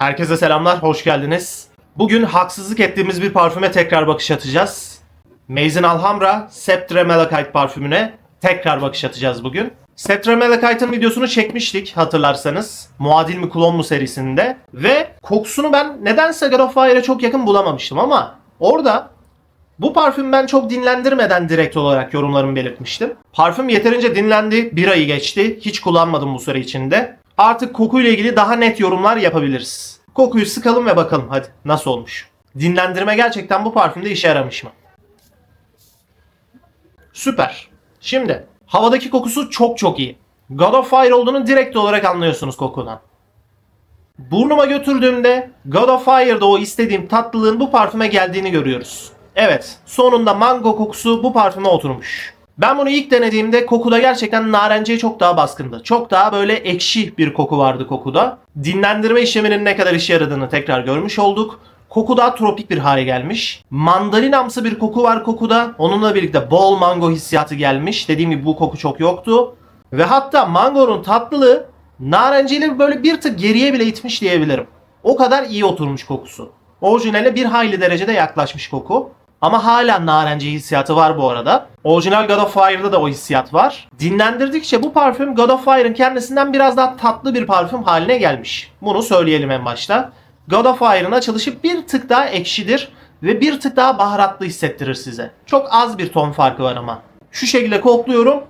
Herkese selamlar, hoş geldiniz. Bugün haksızlık ettiğimiz bir parfüme tekrar bakış atacağız. Maison Alhambra Septre Malachite parfümüne tekrar bakış atacağız bugün. Septre Malachite'ın videosunu çekmiştik hatırlarsanız. Muadil mi klon mu serisinde. Ve kokusunu ben nedense God of Fire'e çok yakın bulamamıştım ama orada bu parfüm ben çok dinlendirmeden direkt olarak yorumlarımı belirtmiştim. Parfüm yeterince dinlendi, bir ayı geçti. Hiç kullanmadım bu süre içinde. Artık kokuyla ilgili daha net yorumlar yapabiliriz. Kokuyu sıkalım ve bakalım hadi nasıl olmuş. Dinlendirme gerçekten bu parfümde işe yaramış mı? Süper. Şimdi havadaki kokusu çok çok iyi. God of Fire olduğunu direkt olarak anlıyorsunuz kokudan. Burnuma götürdüğümde God of Fire'da o istediğim tatlılığın bu parfüme geldiğini görüyoruz. Evet, sonunda mango kokusu bu parfüme oturmuş. Ben bunu ilk denediğimde kokuda gerçekten narenciye çok daha baskındı. Çok daha böyle ekşi bir koku vardı kokuda. Dinlendirme işleminin ne kadar işe yaradığını tekrar görmüş olduk. Koku daha tropik bir hale gelmiş. Mandalinamsı bir koku var kokuda. Onunla birlikte bol mango hissiyatı gelmiş. Dediğim gibi bu koku çok yoktu. Ve hatta mangonun tatlılığı narenciyle böyle bir tık geriye bile itmiş diyebilirim. O kadar iyi oturmuş kokusu. Orijinale bir hayli derecede yaklaşmış koku. Ama hala narenci hissiyatı var bu arada. Orijinal God of Fire'da da o hissiyat var. Dinlendirdikçe bu parfüm God of Fire'ın kendisinden biraz daha tatlı bir parfüm haline gelmiş. Bunu söyleyelim en başta. God of Fire'ın açılışı bir tık daha ekşidir ve bir tık daha baharatlı hissettirir size. Çok az bir ton farkı var ama. Şu şekilde kokluyorum.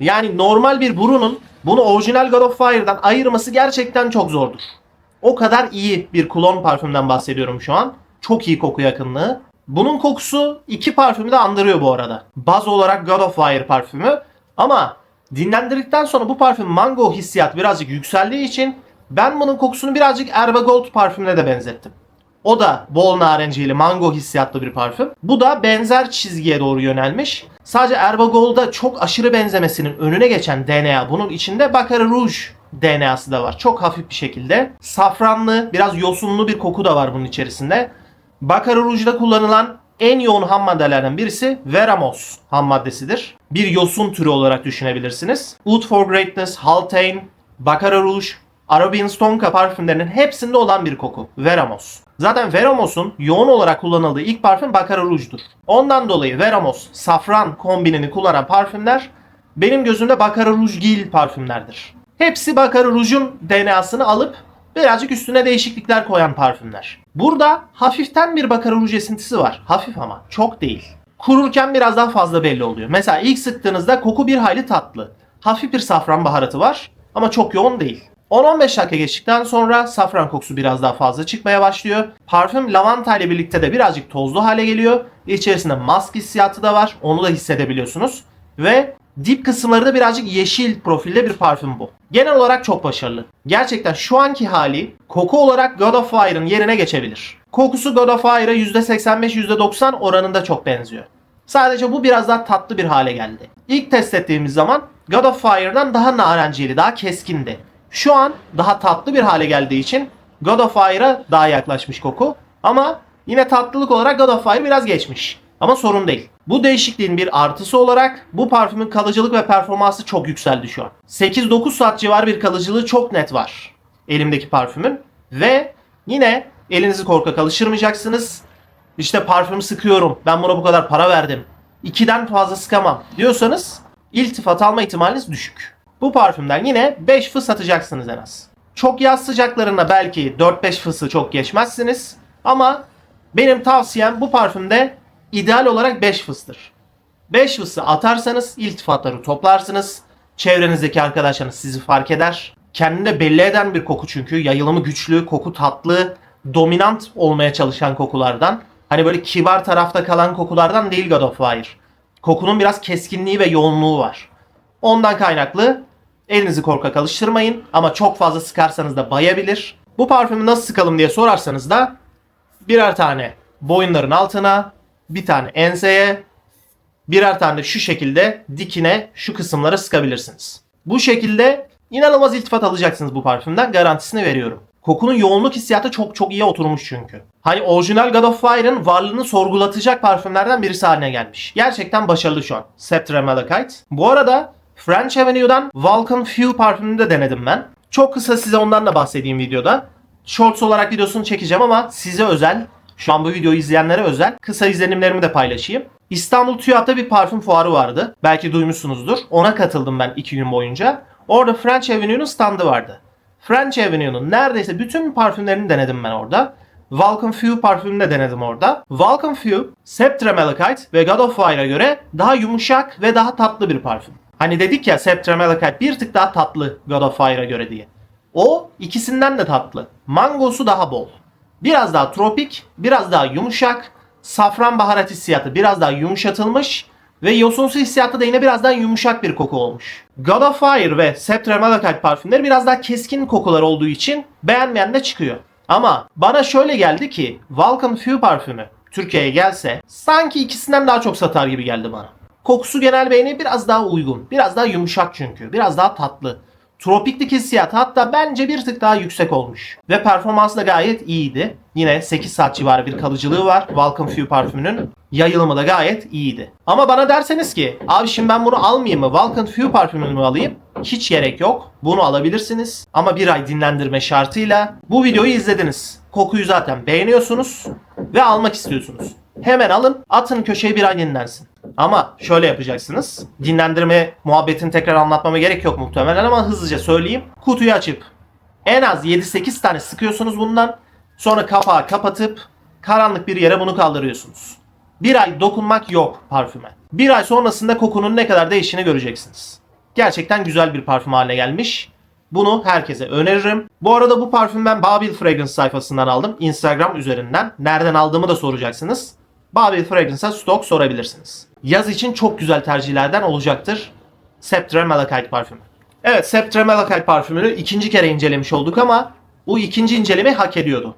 Yani normal bir burunun bunu orijinal God of Fire'dan ayırması gerçekten çok zordur. O kadar iyi bir klon parfümden bahsediyorum şu an. Çok iyi koku yakınlığı. Bunun kokusu iki parfümü de andırıyor bu arada. Baz olarak God of Fire parfümü. Ama dinlendirdikten sonra bu parfüm mango hissiyat birazcık yükseldiği için ben bunun kokusunu birazcık Erba Gold parfümüne de benzettim. O da bol narenciyeli mango hissiyatlı bir parfüm. Bu da benzer çizgiye doğru yönelmiş. Sadece Erba Gold'a çok aşırı benzemesinin önüne geçen DNA bunun içinde Baccarat Rouge DNA'sı da var. Çok hafif bir şekilde. Safranlı, biraz yosunlu bir koku da var bunun içerisinde. Baccarat Rouge'da kullanılan en yoğun ham maddelerden birisi Veramos ham maddesidir. Bir yosun türü olarak düşünebilirsiniz. Oud for Greatness, Haltane, Baccarat Rouge, Arabian Stonka parfümlerinin hepsinde olan bir koku. Veramos. Zaten Veramos'un yoğun olarak kullanıldığı ilk parfüm Baccarat Rouge'dur. Ondan dolayı Veramos, safran kombinini kullanan parfümler benim gözümde Baccarat Rouge Gil parfümlerdir. Hepsi Baccarat Rouge'un DNA'sını alıp birazcık üstüne değişiklikler koyan parfümler. Burada hafiften bir Baccarat Rouge esintisi var. Hafif ama çok değil. Kururken biraz daha fazla belli oluyor. Mesela ilk sıktığınızda koku bir hayli tatlı. Hafif bir safran baharatı var ama çok yoğun değil. 10-15 dakika geçtikten sonra safran kokusu biraz daha fazla çıkmaya başlıyor. Parfüm lavanta ile birlikte de birazcık tozlu hale geliyor. İçerisinde mask hissiyatı da var. Onu da hissedebiliyorsunuz. Ve dip kısımları da birazcık yeşil profilde bir parfüm bu. Genel olarak çok başarılı. Gerçekten şu anki hali koku olarak God of Fire'ın yerine geçebilir. Kokusu God of Fire'a %85-%90 oranında çok benziyor. Sadece bu biraz daha tatlı bir hale geldi. İlk test ettiğimiz zaman God of Fire'dan daha narenciyeli, daha keskindi. Şu an daha tatlı bir hale geldiği için God of Fire'a daha yaklaşmış koku. Ama yine tatlılık olarak God of Fire biraz geçmiş. Ama sorun değil. Bu değişikliğin bir artısı olarak bu parfümün kalıcılık ve performansı çok yükseldi şu an. 8-9 saat civarı bir kalıcılığı çok net var elimdeki parfümün. Ve yine elinizi korkak alıştırmayacaksınız. İşte parfüm sıkıyorum. Ben buna bu kadar para verdim. 2'den fazla sıkamam diyorsanız iltifat alma ihtimaliniz düşük. Bu parfümden yine 5 fıs atacaksınız en az. Çok yaz sıcaklarında belki 4-5 fısı çok geçmezsiniz. Ama benim tavsiyem bu parfümde ideal olarak 5 fıstır. 5 fısı atarsanız iltifatları toplarsınız. Çevrenizdeki arkadaşlarınız sizi fark eder. Kendini belli eden bir koku çünkü. Yayılımı güçlü, koku tatlı, dominant olmaya çalışan kokulardan. Hani böyle kibar tarafta kalan kokulardan değil God of Fire. Kokunun biraz keskinliği ve yoğunluğu var. Ondan kaynaklı elinizi korkak alıştırmayın ama çok fazla sıkarsanız da bayabilir. Bu parfümü nasıl sıkalım diye sorarsanız da birer tane boyunların altına, bir tane enseye, birer tane şu şekilde dikine şu kısımlara sıkabilirsiniz. Bu şekilde inanılmaz iltifat alacaksınız bu parfümden garantisini veriyorum. Kokunun yoğunluk hissiyatı çok çok iyi oturmuş çünkü. Hani orijinal God of Fire'ın varlığını sorgulatacak parfümlerden birisi haline gelmiş. Gerçekten başarılı şu an. Sceptre Malachite. Bu arada French Avenue'dan Vulcan Few parfümünü de denedim ben. Çok kısa size ondan da bahsedeyim videoda. shorts olarak videosunu çekeceğim ama size özel, şu an bu videoyu izleyenlere özel kısa izlenimlerimi de paylaşayım. İstanbul TÜYAP'ta bir parfüm fuarı vardı. Belki duymuşsunuzdur. Ona katıldım ben iki gün boyunca. Orada French Avenue'nun standı vardı. French Avenue'nun neredeyse bütün parfümlerini denedim ben orada. Vulcan Few parfümünü de denedim orada. Vulcan Few, Septra Malachite ve God of Fire'a göre daha yumuşak ve daha tatlı bir parfüm. Hani dedik ya Septra Malachite bir tık daha tatlı God of Fire'a göre diye. O ikisinden de tatlı. Mangosu daha bol. Biraz daha tropik, biraz daha yumuşak. Safran baharat hissiyatı biraz daha yumuşatılmış ve yosunsu hissiyatı da yine biraz daha yumuşak bir koku olmuş. God of Fire ve Septra Malachite parfümleri biraz daha keskin kokular olduğu için beğenmeyen de çıkıyor. Ama bana şöyle geldi ki Vulcan Few parfümü Türkiye'ye gelse sanki ikisinden daha çok satar gibi geldi bana. Kokusu genel beğeni biraz daha uygun. Biraz daha yumuşak çünkü. Biraz daha tatlı. Tropiklik hissiyatı hatta bence bir tık daha yüksek olmuş. Ve performansı da gayet iyiydi. Yine 8 saat civarı bir kalıcılığı var Vulcan Few parfümünün. Yayılımı da gayet iyiydi. Ama bana derseniz ki abi şimdi ben bunu almayayım mı? Vulcan Few parfümünü mü alayım? Hiç gerek yok. Bunu alabilirsiniz. Ama bir ay dinlendirme şartıyla bu videoyu izlediniz. Kokuyu zaten beğeniyorsunuz ve almak istiyorsunuz. Hemen alın, atın köşeye bir ay dinlensin. Ama şöyle yapacaksınız. Dinlendirme muhabbetini tekrar anlatmama gerek yok muhtemelen ama hızlıca söyleyeyim. Kutuyu açıp en az 7-8 tane sıkıyorsunuz bundan. Sonra kapağı kapatıp karanlık bir yere bunu kaldırıyorsunuz. Bir ay dokunmak yok parfüme. Bir ay sonrasında kokunun ne kadar değiştiğini göreceksiniz. Gerçekten güzel bir parfüm haline gelmiş. Bunu herkese öneririm. Bu arada bu parfüm ben Babil Fragrance sayfasından aldım. Instagram üzerinden. Nereden aldığımı da soracaksınız. Babil Fragrance'a stok sorabilirsiniz. Yaz için çok güzel tercihlerden olacaktır. Septra Malachite parfümü. Evet Septra Malachite parfümünü ikinci kere incelemiş olduk ama bu ikinci inceleme hak ediyordu.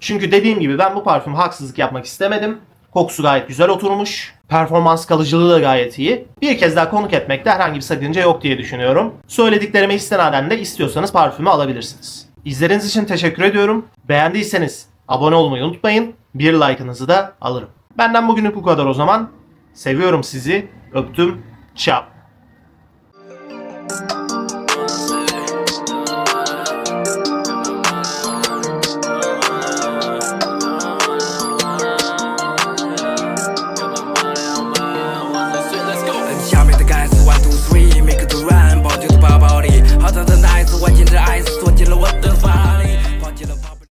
Çünkü dediğim gibi ben bu parfüme haksızlık yapmak istemedim. Kokusu gayet güzel oturmuş. Performans kalıcılığı da gayet iyi. Bir kez daha konuk etmekte herhangi bir sakınca yok diye düşünüyorum. Söylediklerime istinaden de istiyorsanız parfümü alabilirsiniz. İzlediğiniz için teşekkür ediyorum. Beğendiyseniz abone olmayı unutmayın. Bir like'ınızı da alırım. Benden bugünlük bu kadar o zaman. Seviyorum sizi. Öptüm. Ciao.